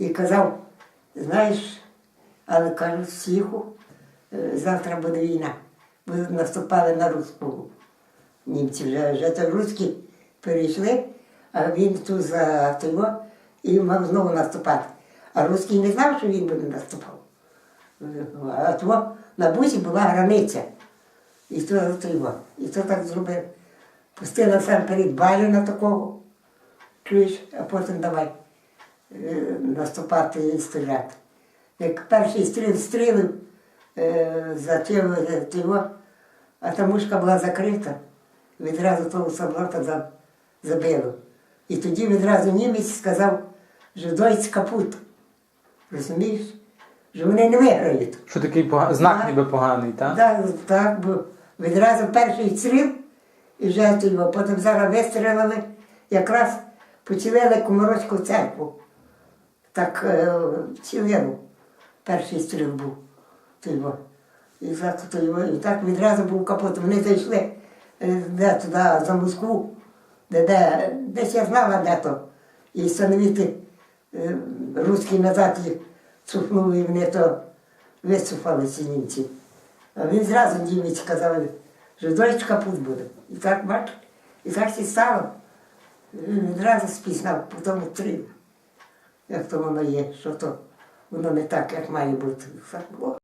і казав, знаєш, але кажуть, всіху, е, завтра буде війна. Бо наступали на Руську. Німці вже, вже так руські перейшли, а він тут за того і мав знову наступати. А руський не знав, що він буде наступав. А то на бусі була границя. І то, його. І то так зробив. Пустила сам перед балю на такого, чуєш, а потім давай е, наступати і стріляти. Як перший стріл стрілив е, за тіло, а та мушка була закрита, відразу того солдата за- забило. І тоді відразу німець сказав, що дойць капут. Розумієш? Що вони не виграють. Що такий пога- знак Так. ніби поганий, так? Так, так, бо відразу перший стріл, і вже його. Потім зараз вистрілили, якраз поцілили Комарочку церкву. Так е, цілину. Перший стріл був. То його. І так, то. І так відразу був капот. Вони зайшли е, де туди, за Москву, де, де, десь я знала де то. І становити е, русські назад цухнули, і вони то висуфали ці німці. А він зразу німець сказав, що дощ капут буде. І так бач, і так і стало. Він відразу спізнав, потім три. Як то воно є, що то воно не так, як має бути. Було.